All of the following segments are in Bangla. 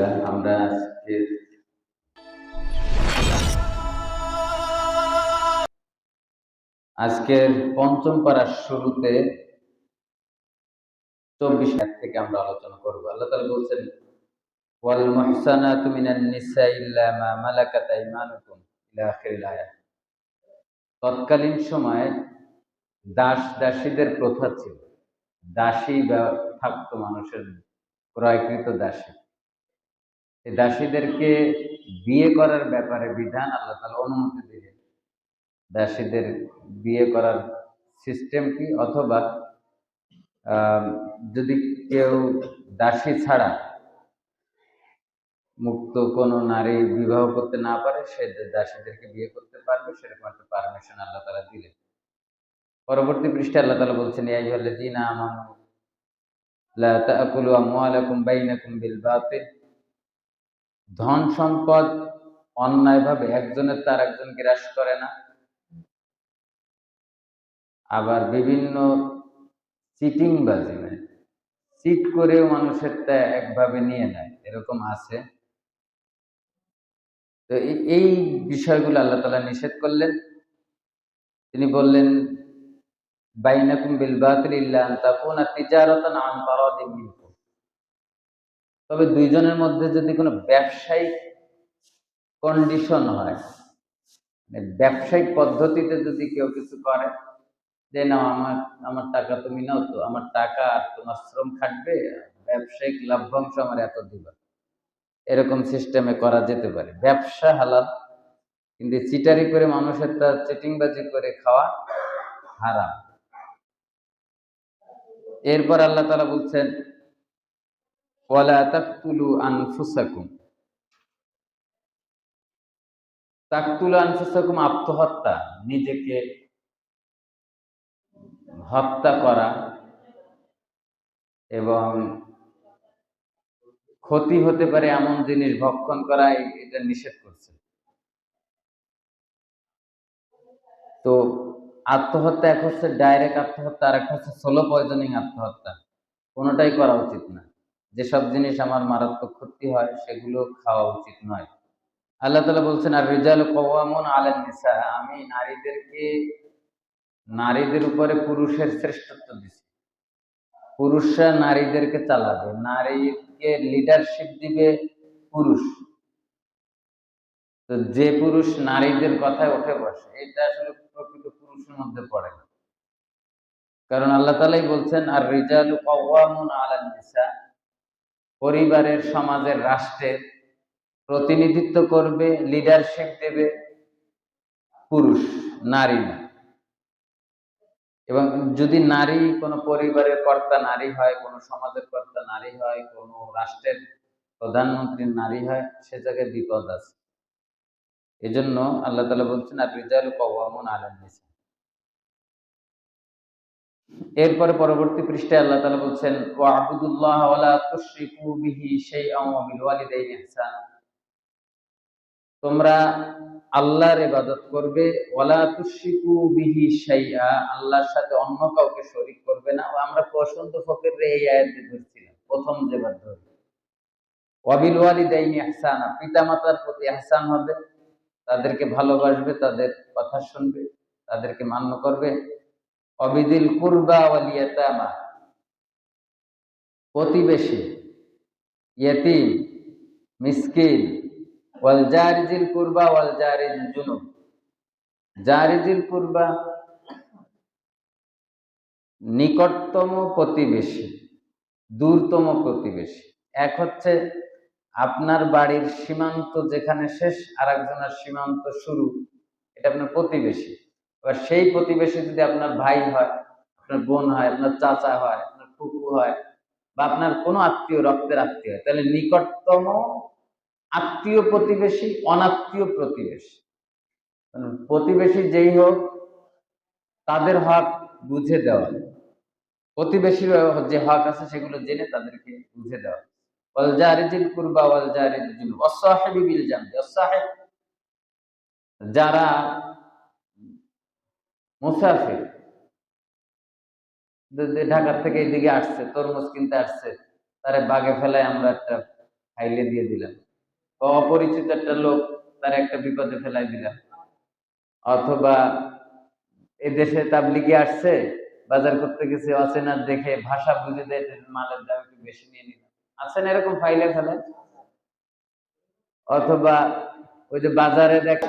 আলহামদুলিল্লাহ, আমরা আজকে আজকের পঞ্চম পাড়ার শুরুতে চব্বিশ এক থেকে আমরা আলোচনা করব। আল্লাহ তাআলা বলছেন, ওয়াল মুহসানাতু মিনান নিসা ইল্লা মা মালাকাত আইমানুকুম ইলা আখিরিল আয়াত। তৎকালীন সময়ে দাস দাসীদের প্রথা ছিল, দাসী বা থাকতো মানুষের ক্রয়কৃত দাসী। এই দাসীদেরকে বিয়ে করার ব্যাপারে বিধান আল্লাহ তাআলা অনুমতি দিলেন। দাসীদের বিয়ে করার সিস্টেম কি? অথবা যদি কেউ দাসী ছাড়া মুক্ত কোনো নারী বিবাহ করতে না পারে, সে দাসীদেরকে বিয়ে করতে পারবে, সেরকম একটা পারমিশন আল্লাহ তালা দিলেন। পরবর্তী পৃষ্ঠে আল্লাহ তালা বলছেন এই হলে আইয়ুহাল্লাযীনা আমানু, লা তাকুলু আমওয়ালাকুম বাইনাকুম বিল বাতিল। ধন সম্পদ অন্যায়ভাবে একজনের তার একজন গ্রাস করে না। আবার বিভিন্ন চিটিং বাজি মানে চিট করেও মানুষের তা একভাবে নিয়ে নেয়, এরকম আছে। তো এই- বিষয়গুলো আল্লাহ তালা নিষেধ করলেন। তিনি বললেন, বাইনাকুম বিল বাতিল ইল্লা আন তাকুনা তিজারাতান আন তারাদিন তবে দুইজনের মধ্যে যদি কোনো ব্যবসায়িক কন্ডিশন হয় মানে ব্যবসায়িক পদ্ধতিতে যদি কেউ কিছু করে, যে নাও আমার আমার টাকা তুমি নাও তো, আমার টাকা আর তোমার শ্রম খাটবে, ব্যবসায়িক লাভ্যাংশ আমার এত দিবা। এরকম সিস্টেমে করা যেতে পারে। ব্যবসা হালাল, কিন্তু চিটারি করে মানুষের তার চিটিংবাজি করে খাওয়া হারাম। এরপর আল্লাহ তালা বলছেন তাকতুলু আত্মহত্যা, নিজেকে হত্যা করা এবং ক্ষতি হতে পারে এমন জিনিস ভক্ষণ করা এটা নিষেধ করছে। তো আত্মহত্যা এক হচ্ছে ডাইরেক্ট আত্মহত্যা আর একটা হচ্ছে সোলো পয়জনিং আত্মহত্যা। কোনোটাই করা উচিত না। যেসব জিনিস আমার মারাত্মক ক্ষতি হয়, সেগুলো খাওয়া উচিত নয়। আল্লাহ তালা বলছেন আর রিজাল কওয়ামুন আলেন নিসা। আমি নারীদেরকে, নারীদের উপরে পুরুষের শ্রেষ্ঠত্ব দিছি। পুরুষরা নারীদেরকে চালাবে, নারীকে লিডারশিপ দিবে পুরুষ। তো যে পুরুষ নারীদের কথায় উঠে বসে, এটা আসলে প্রকৃত পুরুষের মধ্যে পড়ে কারণ আল্লাহ তালাই বলছেন আর রিজালু কওয়ামুন আলান নিসা। পরিবারের, সমাজের, রাষ্ট্রের প্রতিনিধিত্ব করবে লিডারশিপ দেবে পুরুষ, নারী না। এবং যদি নারী কোনো পরিবারের কর্তা নারী হয়, কোনো সমাজের কর্তা নারী হয়, কোনো রাষ্ট্রের প্রধানমন্ত্রী নারী হয়, সে জায়গায় বিপদ আছে। এজন্য আল্লাহ তালা বলছেন, আর রিজাল কওয়ামুন আলান নিসা। এরপরে পরবর্তী পৃষ্ঠায় আল্লাহ তাআলা বলছেন ওয়া আবুদুল্লাহ বিহি শাইআন ওয়া তোমরা আল্লাহর ইবাদত করবে ওয়ালা তুশরিকু বিহি শাইআ, আল্লাহর সাথে অন্য কাউকে শরীক করবে না। ও আমরা পছন্দ ফকিরে এই আয়াতে ধরছিলাম, প্রথম যেবার ধরি ওয়াবিল ওয়ালিদাইনি ইহসানা, পিতামাতার প্রতি ইহসান হবে, তাদেরকে ভালোবাসবে, তাদের কথা শুনবে, তাদেরকে মান্য করবে। অবিদিল কুরবা ওয়াল ইয়াতামা। প্রতিবেশী, ইয়তিম, মিসকিন, ওয়াল জারিজিল কুরবা ওয়াল জারিজ জুনুব। জারিজিল কুরবা নিকটতম প্রতিবেশী, দূরতম প্রতিবেশী। এক হচ্ছে আপনার বাড়ির সীমান্ত যেখানে শেষ আর একজনের সীমান্ত শুরু। এটা আপনার প্রতিবেশী। এবার সেই প্রতিবেশী যদি আপনার ভাই হয়, আপনার বোন হয়, আপনার চাচা হয়, আপনার ফুপু হয় বা আপনার কোনো আত্মীয়, রক্তের আত্মীয় হয়, তাহলে নিকটতম আত্মীয় প্রতিবেশী, অনাত্মীয় প্রতিবেশী। প্রতিবেশী যেই হোক, তাদের হক বুঝে দেওয়া। প্রতিবেশীর যে হক আছে, সেগুলো জেনে তাদেরকে বুঝে দেওয়া। যারা মুসাফির। ঢাকার থেকে এইদিকে আসছে, তরমুজ কিনতে আসছে। তারে বাগে ফেলায় আমরা একটা খাইলে দিয়ে দিলাম। অপরিচিত একটা লোক তার একটা বিপদে ফেলাই দিলাম। অথবা এ দেশে তাবলিগে আসছে, বাজার করতে গেছে, অচেনা দেখে ভাষা বুঝে দেয় মালের দাম একটু বেশি নিয়ে নিলাম। আছেন এরকম ফাইলে ফেলে অথবা ওই যে বাজারে দেখ,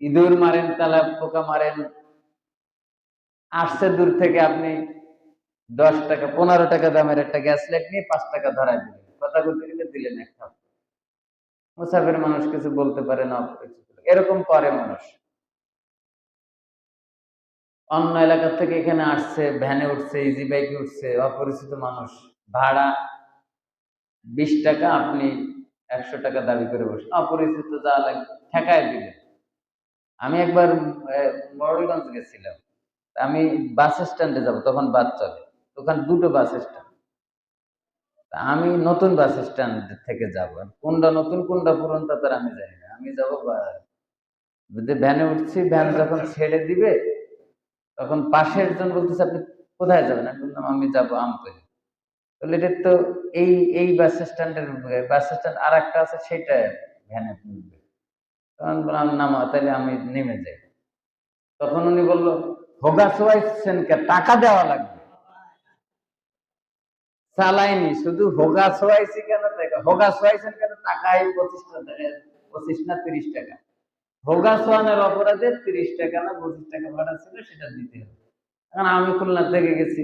ইঁদুর মারেন, তালা পোকা মারেন আসছে দূর থেকে আপনি দশ টাকা, পনেরো টাকা দামের একটা গ্যাস লাইট নিয়ে পাঁচ টাকা ধরাই দিলেন। কথা বলতে গেলে দিলেন একটা মুসাফির মানুষ কিছু বলতে পারে না এরকম করে মানুষ। অন্য এলাকা থেকে এখানে আসছে, ভ্যানে উঠছে ইজি বাইকে উঠছে, অপরিচিত মানুষ। ভাড়া বিশ টাকা, আপনি একশো টাকা দাবি করে বসে। অপরিচিত যা ঠেকায় দিলেন। আমি একবার মোড়লগঞ্জ গেছিলাম। আমি বাস স্ট্যান্ডে যাব, তখন বাস চলে। ওখানে দুটো বাস স্ট্যান্ড। আমি নতুন বাস স্ট্যান্ড থেকে যাব। কোনটা নতুন, কোনটা পুরন তা আমি জানি না। আমি যাব যে ভ্যানে উঠছি ভ্যান যখন ছেড়ে দিবে, তখন পাশের জন বলতেছে, আপনি কোথায় যাবেন? আমি বললাম, আমি যাব আমতলি। তাহলে এটা তো এই এই বাস স্ট্যান্ডের বাস স্ট্যান্ড আর একটা আছে, সেটা ভ্যানে তখন বললাম নামা তাহলে আমি নেমে যাই। তখন উনি বলল হোগা সোয়াইছেন কে টাকা দেওয়া লাগবে। চালাইনি শুধু হোগা সোয়াইছি কেন হোগা সোয়াইছেন কেন টাকা এই পঁচিশ টাকা পঁচিশ না তিরিশ টাকা? হোগা সোয়ানের অপরাধে তিরিশ টাকা না পঁচিশ টাকা ভাড়া ছিল, সেটা দিতে হবে। কারণ আমি খুলনা থেকে গেছি,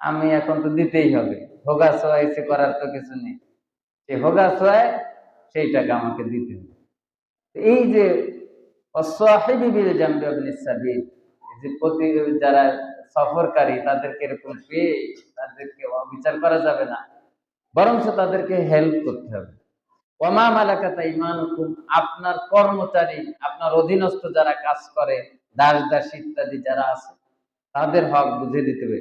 আমি এখন তো দিতেই হবে। হোগা সোয়াইছি করার তো কিছু নেই। সেই হোগা সোয়ায় সেই টাকা আমাকে দিতে হবে। এই যে অসাহিবি বিল জামবি আপনি এই যে প্রতি যারা সফরকারী, তাদেরকে এরকম পেয়ে তাদেরকে অবিচার করা যাবে না। বরঞ্চ তাদেরকে হেল্প করতে হবে। ওমা মালাকাতা আপনার কর্মচারী, আপনার অধীনস্থ যারা কাজ করে, দাস দাস ইত্যাদি যারা আছে, তাদের হক বুঝে দিতে হবে।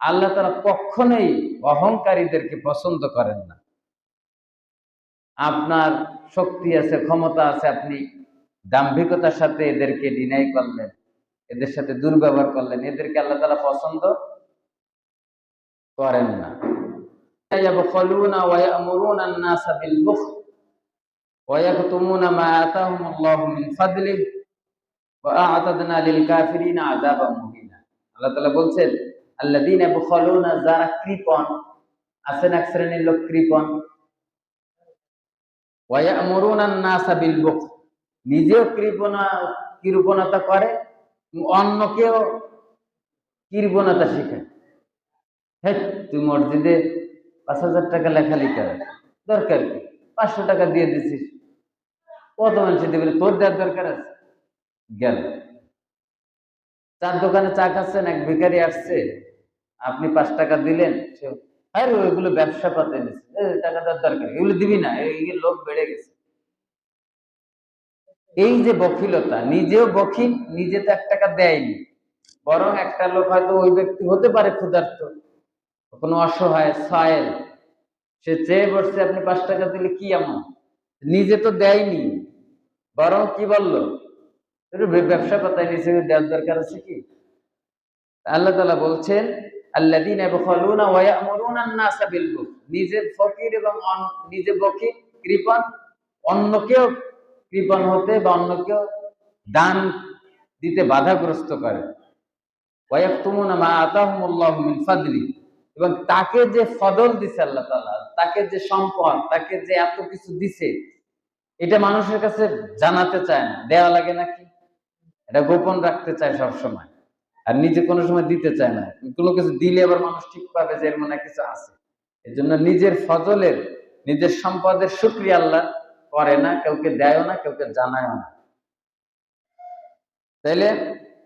আল্লাহ তারা কখনোই অহংকারীদেরকে পছন্দ করেন না। আপনার শক্তি আছে, ক্ষমতা আছে, আপনি দাম্ভিকতার সাথে এদেরকে ডিনাই করলেন, এদের সাথে দুর্ব্যবহার করলেন, এদেরকে আল্লাহ তালা পছন্দ করেন না। আল্লাহ বলছেন আছেন এক শ্রেণির লোক কৃপন নিজেও কৃপণা, কৃপণতা করে, অন্যকেও কৃপণতা শেখায়। হ্যাঁ তুই মসজিদে পাঁচ হাজার টাকা লেখালেখি করে দরকার কি? পাঁচশো টাকা দিয়ে দিছিস। কত মানুষ দেবে তোর দেওয়ার দরকার আছে? গেল। চার দোকানে চা খাচ্ছেন এক ভিখারি আসছে। আপনি পাঁচ টাকা দিলেন, সে আরে ওইগুলো ব্যবসা পাতে টাকা দেওয়ার দরকার এগুলো দিবি না, এই লোক বেড়ে গেছে। এই যে বকিলতা, নিজেও বকিল, নিজে তো এক টাকা দেয়নি। বরং একটা লোক হয়তো ওই ব্যক্তি হতে পারে ক্ষুধার্ত। কোনো অসহায়, সায়েল। সে চেয়ে বসছে, আপনি পাঁচ টাকা দিলে কি এমন? নিজে তো দেয়নি। বরং কি বলল? ব্যবসা পাতায় নিচে দেওয়ার দরকার আছে কি? আল্লাহ তালা বলছেন আল্লাযীনা ইয়াবখালুনা ওয়া ইয়ামুরুনা আন-নাসা বিল নিজে ফকির এবং নিজে কৃপণ, অন্যকেও কৃপণ হতে বা অন্যকেও দান দিতে বাধাগ্রস্ত করে। মা আতাহুমুল্লাহু মিন ফাদলি। এবং তাকে যে ফদল দিছে আল্লাহ তাআলা, তাকে যে সম্পদ, তাকে যে এত কিছু দিছে, এটা মানুষের কাছে জানাতে চায় না। দেওয়া লাগে নাকি? এটা গোপন রাখতে চায় সব সময় আর নিজে কোনো সময় দিতে চায় না। কোনো কিছু দিলে আবার মানুষ ঠিক পাবে যে এর মনে কিছু আছে। এই জন্য নিজের ফজলের, নিজের সম্পদের শুক্রিয়া আল্লাহ করে না, কাউকে দেয়ও না, কাউকে জানায়ও না। তাইলে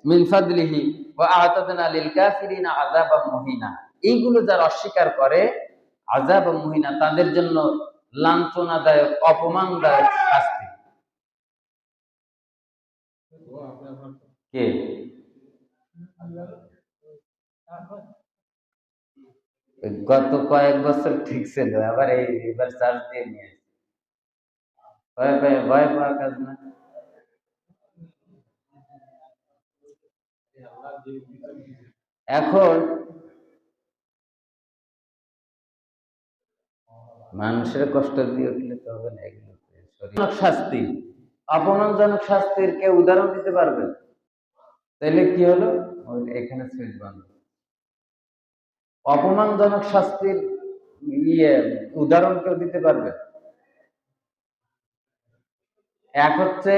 মিন ফাদলিহি ওয়া আতাদনা লিল কাফিরিনা এইগুলো যারা অস্বীকার করে আযাব মুহিনা, তাদের জন্য লাঞ্ছনাদায়ক, অপমানদায়ক শাস্তি। কে? গত কয়েক বছর ঠিক ছিল, আবার এই রিভার চার্জ দিয়ে নিয়ে ভয় পেয়ে, ভয় পাওয়ার কাজ না। এখন মানুষের কষ্ট দিয়ে উঠলে তো হবে না, এগুলো শাস্তি অপমানজনক শাস্তির কে উদাহরণ দিতে পারবে? তাহলে কি হলো? এখানে সুইচ বন্ধ অপমানজনক শাস্তির ইয়ে উদাহরণ কেউ দিতে পারবে? এক হচ্ছে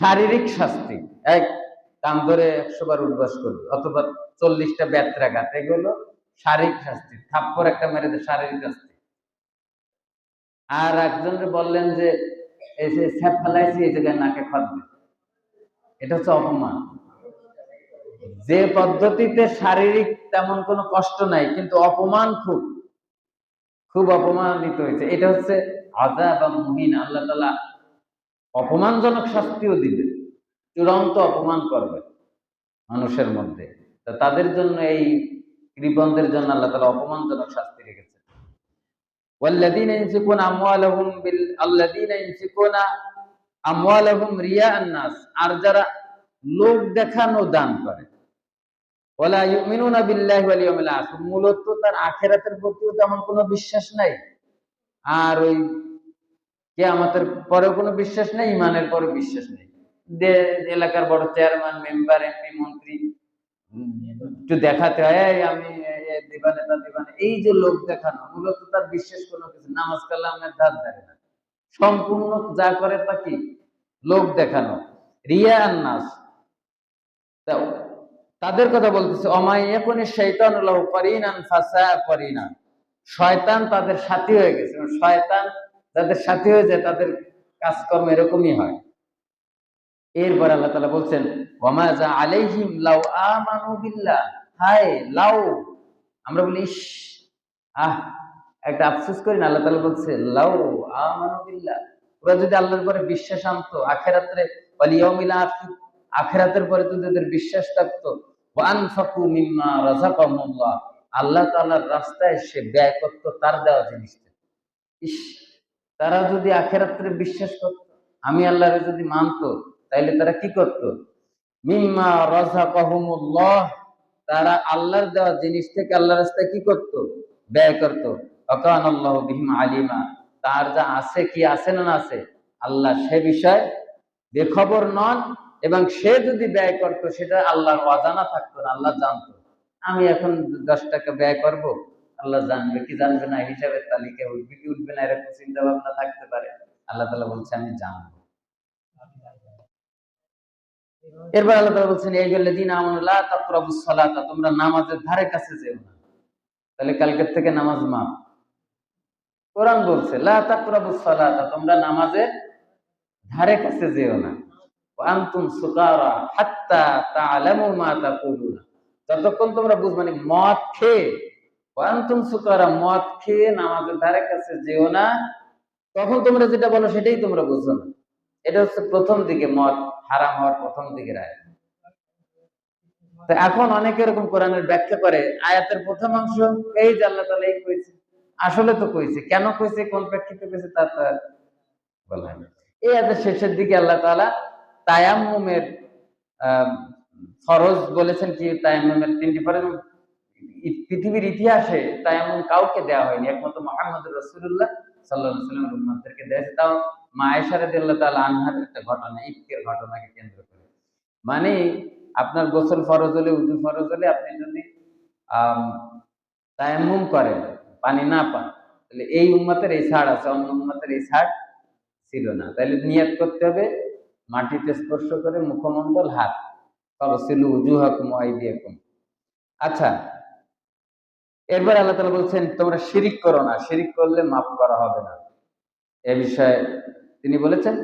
শারীরিক শাস্তি। এক, কান ধরে একশো বার উদ্বাস করবে, অথবা চল্লিশটা ব্যত্রাঘাত, এগুলো শারীরিক শাস্তি। থাপ্পর একটা মেরে শারীরিক শাস্তি। আর একজনকে বললেন যে এই যে স্যাপ ফেলাইছি এই জায়গায় নাকে খাদ্য এটা হচ্ছে অপমান যে পদ্ধতিতে শারীরিক তেমন কোনো কষ্ট নাই কিন্তু অপমান খুব খুব অপমানিত হয়েছে এটা হচ্ছে আজাব বা মুহিন আল্লাহ তালা অপমানজনক শাস্তিও দিবে চূড়ান্ত অপমান করবে মানুষের মধ্যে তা তাদের জন্য এই কৃপণদের জন্য আল্লাহ তালা অপমানজনক শাস্তি রেখেছে والذين ينفقون أموالهم بال الذين আমওয়াল এবং রিয়া আন্নাস, আর যারা লোক দেখানো দান করে। ওলা ইউমিনুনা বিল্লাহি ওয়াল ইয়াউমিল আখির, মূলত তার আখিরাতের প্রতিও তেমন কোনো বিশ্বাস নাই। আর ওই কে আমাদের পরে কোনো বিশ্বাস নেই ইমানের পরে বিশ্বাস নেই। এলাকার বড় চেয়ারম্যান, মেম্বার, এমপি, মন্ত্রী, একটু দেখাতে হয় আমি দিবানে তা দিবানে। এই যে লোক দেখানো, মূলত তার বিশ্বাস কোনো কিছু, নামাজ কালামের ধার ধারে না। সম্পূর্ণ যা করে তা কি? লোক দেখানো। রিয়া নাস তাদের কথা বলতেছে, অমাই এখন শৈতান করিনান ফাসা করিনা শয়তান তাদের সাথী হয়ে গেছে। শয়তান যাদের সাথী হয়ে যায়, তাদের কাজকর্ম এরকমই হয়। এরপর আল্লাহ তালা বলছেন ওমা যা আলাইহিম লাউ আমানু বিল্লাহ। হায়, লাউ! আমরা বলি আহ একটা আফসোস করি না, আল্লাহ তালা বলছে, লাউ আমানুবিল্লাহ ওরা যদি আল্লাহর পরে বিশ্বাস আনতো, আখেরাত্রে আখেরাতের পরে যদি ওদের বিশ্বাস থাকতো আল্লাহ তাআলার রাস্তায় সে ব্যয় করতো তার দেওয়া জিনিসটা। ইস, তারা যদি আখেরাত্রে বিশ্বাস করত, আমি আল্লাহরে যদি মানতো, তাইলে তারা কি করত? মিম্মা রাযাকাহুমুল্লাহ। তারা আল্লাহর দেওয়া জিনিস থেকে আল্লাহর রাস্তায় কি করত? ব্যয় করত। অকান আল্লাহ বিহিম আলিমা। তার যা আছে কি আছে না আছে, আল্লাহ সে বিষয় বেখবর নন এবং সে যদি ব্যয় করতো, সেটা আল্লাহর অজানা থাকতো না, আল্লাহ জানতো। আমি এখন দশ টাকা ব্যয় করব, আল্লাহ জানবে কি জানবে না, হিসাবের তালিকা উঠবে কি উঠবে না, এরকম চিন্তা ভাবনা থাকতে পারে। আল্লাহ তালা বলছে আমি জানব। এরপর আল্লাহ তালা বলছেন এই গেলে দিন আমনুল্লাহ তাকরাবুস সালাতা, তোমরা নামাজের ধারে কাছে যেও না। তাহলে কালকের থেকে নামাজ মাপ কোরআন বলছে তোমরা নামাজের ধারে কাছে যেও না। যতক্ষণ তোমরা বুঝ মানে মদ খেয়ে সুকারা মদ খেয়ে নামাজের ধারে কাছে যেও না, তখন তোমরা যেটা বলো সেটাই তোমরা বুঝো না। এটা হচ্ছে প্রথম দিকে মদ হারাম হওয়ার প্রথম দিকের আয়াত। তো এখন অনেকে এরকম কোরআনের ব্যাখ্যা করে, আয়াতের প্রথম অংশ, এই যে আল্লাহ এই কইছে আসলে তো কইছে, কেন কইছে, কোন প্রেক্ষিতে কইছে তা তো বলা হয়। এই আয়াতের শেষের দিকে আল্লাহ তাআলা তায়াম্মুমের ফরজ বলেছেন কি, তায়াম্মুমের তিনটি ফরজ পৃথিবীর ইতিহাসে তায়াম্মুম কাউকে দেওয়া হয়নি, একমাত্র মোহাম্মদ রসুল্লাহ সাল্লাহ সাল্লামের উম্মতদেরকে দেওয়া তাও মা রাদিয়াল্লাহু তাআলা আনহার একটা ঘটনা ইফকের ঘটনাকে কেন্দ্র করে মানে আপনার গোসল ফরজ হলে, উজু ফরজ হলে আপনি যদি তায়াম্মুম করেন পানি না পান, তাহলে এই উম্মতের এই ছাড় আছে, অন্য উম্মতের এই ছাড় ছিল না। তাহলে নিয়ত করতে হবে, মাটিতে স্পর্শ করে মুখমণ্ডল হাত, ফাগসিলু উজুহাকুম আইদিয়াকুম। আচ্ছা এরপর আল্লাহ তাআলা বলছেন, তোমরা শিরিক করো না, শিরিক করলে মাফ করা হবে না। এ বিষয়ে তিনি বলেছেন,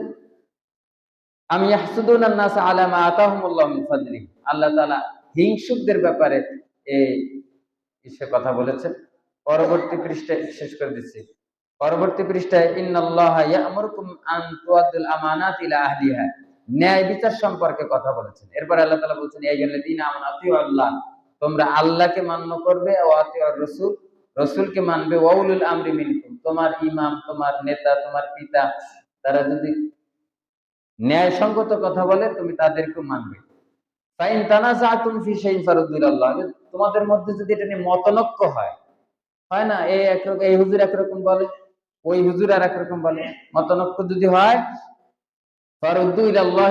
আমি ইয়াহসুদুন নাস আলা মা আতাহুমুল্লাহ ফাদলি আল্লাহ তাআলা হিংসুকদের ব্যাপারে এই সে কথা বলেছেন। পরবর্তী পৃষ্ঠায় শেষ করে দিচ্ছি। পরবর্তী পৃষ্ঠায়, ইন্নাল্লাহ ইয়া'মুরুকুম আন তুআদ্দুল আমানাত ইলা আহলিহা। ন্যায় বিচার সম্পর্কে কথা বলেছেন। এরপর আল্লাহ তাআলা বলছেন এই আল্লাযীনা আমানু আতিউ আল্লাহ। তোমরা আল্লাহকে মান্য করবে, ও আতিউ রাসূল। রাসূলকে মানবে ওয়াউলুল আমরি মিনকুম। তোমার ইমাম, তোমার নেতা, তোমার পিতা, তারা যদি ন্যায়সঙ্গত কথা বলে, তুমি তাদেরকে মানবে। ফাইন তানাজাতুম ফি শাইইন ফারুদ্দুল আল্লাহ তোমাদের মধ্যে যদি এটা নিয়ে মতনৈক্য হয় হয় না? এই একরকম এই হুজুর একরকম বলে, ওই হুজুর আর একরকম বলে। মতনক্য যদি হয়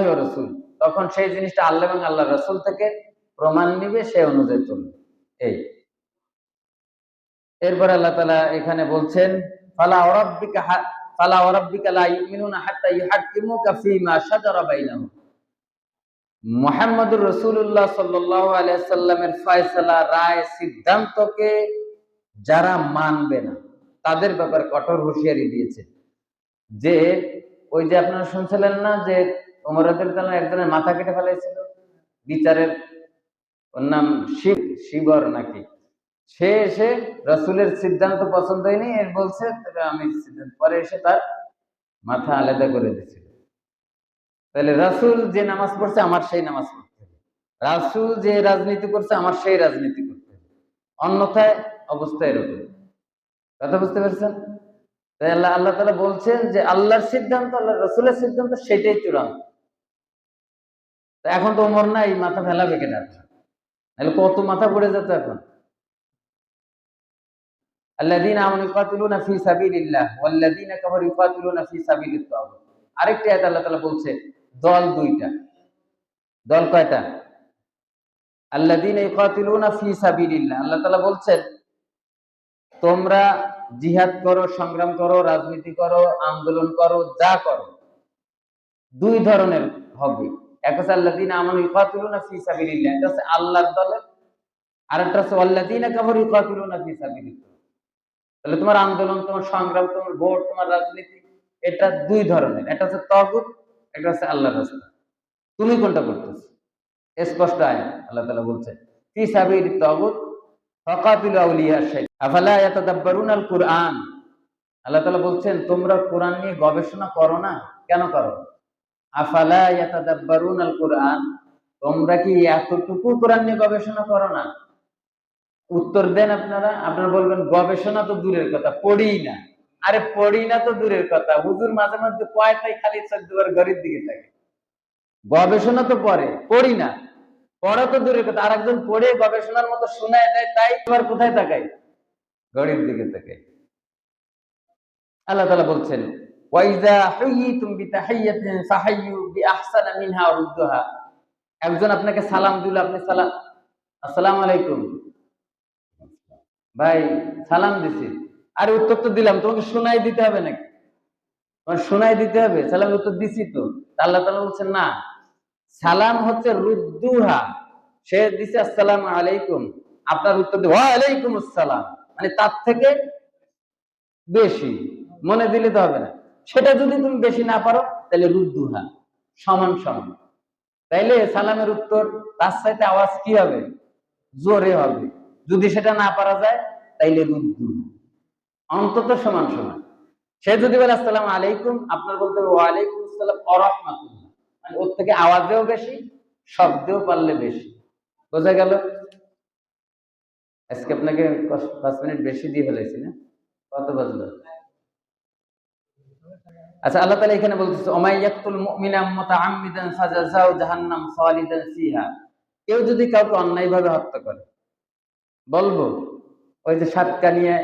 ওয়া রাসূল। তখন সেই জিনিসটা আল্লাহ এবং আল্লাহ রাসূল থেকে প্রমাণ নিবে, সে অনুযায়ী এই। এরপর আল্লাহ তাআলা এখানে বলছেন, ফালা ওরাব্বিকা হা- ফালা ওরাব্বিকা লা হাত্তা শাজারা মুহাম্মদুর রাসূলুল্লাহ সাল্লাল্লাহু আলাইহি সাল্লামের রায়, সিদ্ধান্তকে যারা মানবে না, তাদের ব্যাপারে কঠোর হুঁশিয়ারি দিয়েছে। যে ওই যে আপনারা শুনছিলেন না যে ওমর রাদিয়াল্লাহু একজনের মাথা কেটে ফেলাইছিল? বিচারের, ওর নাম শিব, শিবর নাকি? সে এসে রসুলের সিদ্ধান্ত পছন্দ হয়নি এর বলছে আমি পরে এসে তার মাথা আলাদা করে দিয়েছিল। তাহলে রাসূল যে নামাজ পড়ছে, আমার সেই নামাজ পড়তে হবে। রাসূল যে রাজনীতি করছে, আমার সেই রাজনীতি করতে হবে। অন্যথায় অবস্থা এরকম কথা বুঝতে পেরেছেন তাই আল্লাহ আল্লাহ তাআলা বলছেন যে আল্লাহর সিদ্ধান্ত আল্লাহ রসুলের সিদ্ধান্ত সেটাই চূড়ান্ত তা এখন তো ওমর নাই মাথা ফেলাবে কেনা তাহলে কত মাথা পড়ে যেত এখন الذين آمنوا يقاتلون في سبيل الله والذين كفروا يقاتلون في سبيل الطاغوت আরেকটি আয়াত আল্লাহ তাআলা বলছে দল দুইটা দল কয়টা আল্লাযীনা ইকাতিলুনা ফি সাবিলিল্লাহ আল্লাহ তাআলা বলছেন তোমরা জিহাদ করো, সংগ্রাম করো, রাজনীতি করো, আন্দোলন করো, যা করো। দুই ধরনের হবে। তাহলে তোমার আন্দোলন, তোমার সংগ্রাম, তোমার তোমার রাজনীতি, এটা দুই ধরনের। একটা হচ্ছে একটা হচ্ছে তুমি কোনটা করতেছ? স্পষ্ট আয় আল্লাহ বলছে তগুত বলছেন, তোমরা কোরআন নিয়ে গবেষণা করো না? কেন করো? কুরআন তোমরা কি এতটুকু কোরআন নিয়ে গবেষণা করো না? উত্তর দেন আপনারা। আপনারা বলবেন, গবেষণা তো দূরের কথা, পড়ি না। আরে, পড়ি না তো দূরের কথা। হুজুর মাঝে মধ্যে কয়টাই খালি চোখ দুবার ঘরের দিকে থাকে? গবেষণা তো পড়ে, পড়ি না। পড়া তো দূরের কথা আর একজন পড়ে গবেষণার মতো শোনায় দেয়, তাই তোমার কোথায় তাকাই দিকে তাকাই আল্লাহ তাআলা বলছেন একজন আপনাকে সালাম দিল, আপনি সালাম আসসালামু আলাইকুম। ভাই, সালাম দিছি। আরে, উত্তর তো দিলাম, তোমাকে শোনাই দিতে হবে নাকি? তোমার শোনাই দিতে হবে সালাম উত্তর দিছি তো আল্লাহ তাআলা বলছেন, না। সালাম হচ্ছে রুদ্দুহা। সে দিছে আসসালামু আলাইকুম। আপনার উত্তর দিয়ে ওয়া আলাইকুম আসসালাম। মানে তার থেকে বেশি, মনে দিলে তো হবে না। সেটা যদি তুমি বেশি না পারো, তাহলে রুদ্দুহা, সমান সমান। তাইলে সালামের উত্তর, তার সাথে আওয়াজ কি হবে? জোরে হবে। যদি সেটা না পারা যায়, তাইলে রুদ্দুহা। অন্তত সমান সমান। সে যদি বলে আসসালাম আলাইকুম, আপনার বলতে হবে, ওয়ালাইকুম আসসালাম, অরহমাতুল্লাহ। মানে ওর থেকে আওয়াজেও বেশি, শব্দেও পারলে বেশি। বোঝা গেল? আজকে আপনাকে পাঁচ মিনিট বেশি দিয়ে ফেলেছি না? কত বাজলো? আচ্ছা আল্লাহ তাআলা এখানে বলতেছে ওমাইয়াকুল জাহান্নাম কেউ যদি কাউকে অন্যায়ভাবে হত্যা করে, বলব, ওই যে সাতকা নিয়ে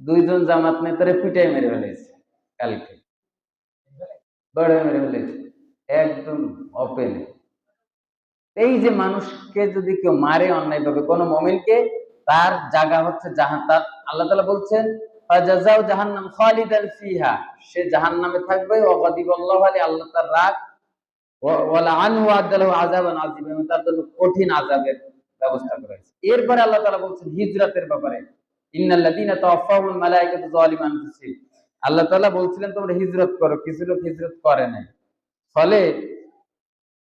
দুইজন জামাত নেতারে পিটাই মেরে ফেলেছে কালকে। বড় মেরে ফেলেছে। একদম ওপেন এই যে মানুষকে যদি কেউ মারে অন্যায়ভাবে, কোনো মমিনকে, তার জায়গা হচ্ছে জাহান। তার আল্লাহ তালা বলছেন আল্লাহ হিজরতের ব্যাপারে। আল্লাহ বলছিলেন, তোমরা হিজরত করো। কিছু লোক হিজরত করে নাই। ফলে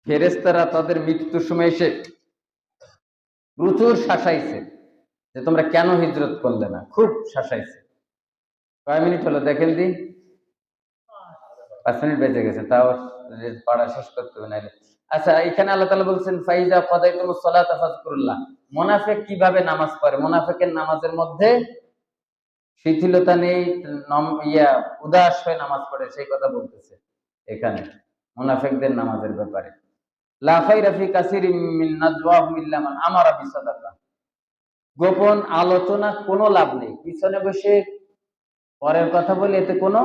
ফেরেস্তারা তাদের মৃত্যুর সময় এসে প্রচুর শাসাইছে যে তোমরা কেন হিজরত করলে না? খুব শাসাইছে। কয় মিনিট হলো? দেখেন দি পাঁচ মিনিট বেঁচে গেছে, তাও পড়া শেষ করতে হবে নাইলে। আচ্ছা এখানে আল্লাহ তাআলা বলছেন, ফাইজা কদাইতুমুস সালাতা ফাযকুরুল্লাহ। মুনাফিক কীভাবে নামাজ পড়ে? মোনাফেকের নামাজের মধ্যে শিথিলতা নেই ইয়া উদাস হয়ে নামাজ পড়ে, সেই কথা বলতেছে এখানে। মুনাফিকদের নামাজের ব্যাপারে। গোপন আলোচনা কোনো লাভ নেই। পিছনে বসে পরের কথা বলে এতে কোনো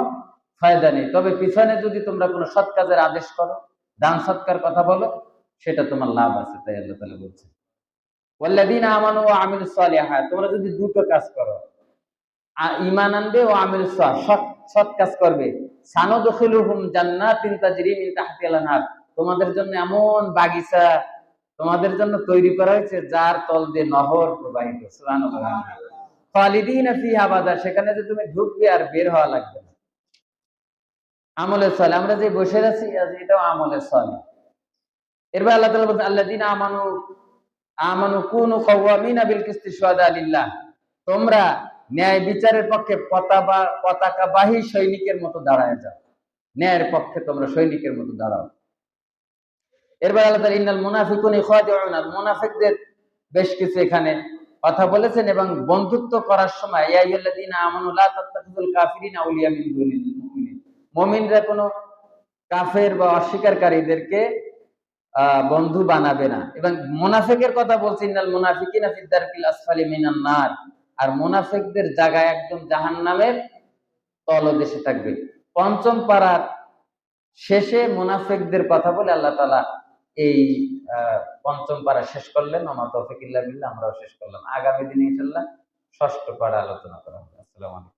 ফায়দা নেই। তবে পিছনে যদি তোমরা কোনো সৎ কাজের আদেশ করো, দান সৎকার কথা বলো, সেটা তোমার লাভ আছে, তাই আল্লাহ তালা বলছে। ওয়াল্লাদিন আমানু ও সালিহাত, তোমরা যদি দুটো কাজ করো ইমান আনবে ও সাল সৎ সৎ কাজ করবে। তোমাদের জন্য এমন বাগিচা তোমাদের জন্য তৈরি করা হয়েছে, যার তল দিয়ে নহর প্রবাহিত। সেখানে যে তুমি ঢুকবে আর বের হওয়া লাগবে আমলের সলে আমরা যে বসে আছি এটাও আমলের সলে এরপর আল্লাহ তাআলা বলছেন, আল্লাযিনা আমানু আমানু কুনু কিসতি শুহাদা লিল্লাহ। তোমরা ন্যায় বিচারের পক্ষে পতাকা পতাকাবাহী সৈনিকের মতো দাঁড়ায় যাও। ন্যায়ের পক্ষে তোমরা সৈনিকের মতো দাঁড়াও। এরপর আল্লাহ ইন্নাল মুনাফিকুন মুনাফিকদের বেশ কিছু এখানে কথা বলেছেন এবং বন্ধুত্ব করার সময় কোনো কাফের বা অস্বীকারীদেরকে বন্ধু বানাবে না। এবং মুনাফিকের কথা বলছি, ইন্নাল দারকিল আসফালি নার। আর মোনাফেকদের জায়গায় একদম জাহান নামের তলদেশে থাকবে। পঞ্চম পাড়ার শেষে মোনাফেকদের কথা বলে আল্লাহ তালা এই পঞ্চম পাড়া শেষ করলেন। আমার তফিক ইল্লা আমরাও শেষ করলাম। আগামী দিনে ইনশাল্লাহ ষষ্ঠ পাড়া আলোচনা করা হবে। আসসালামু আলাইকুম।